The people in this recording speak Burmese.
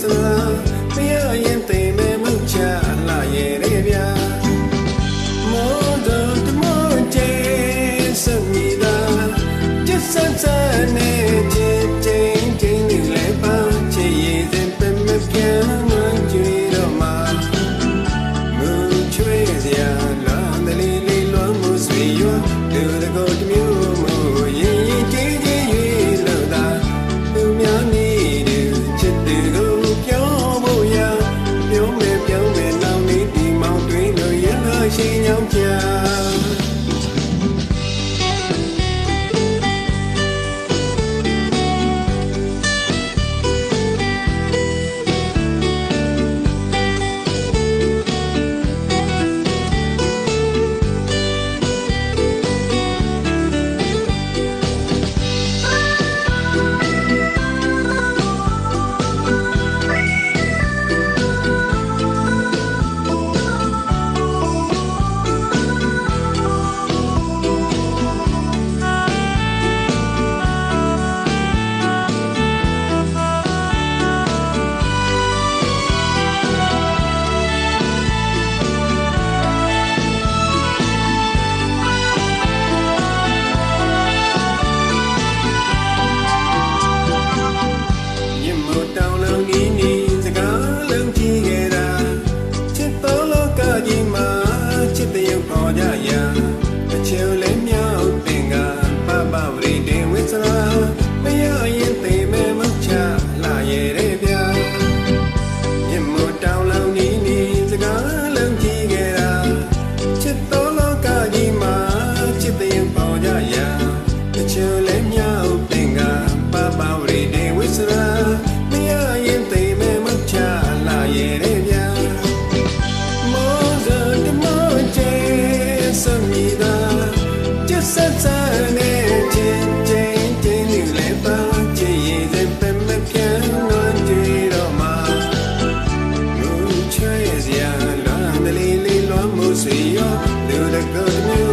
စလားမရရင်သိမ်းမဲမောက်ချလာရဲ့ရေဗျာ More than the more day စမီတာ just sunshine လူတကောတမျိုး တော်ကြရန်အချင်းလေး 最悠流的河流。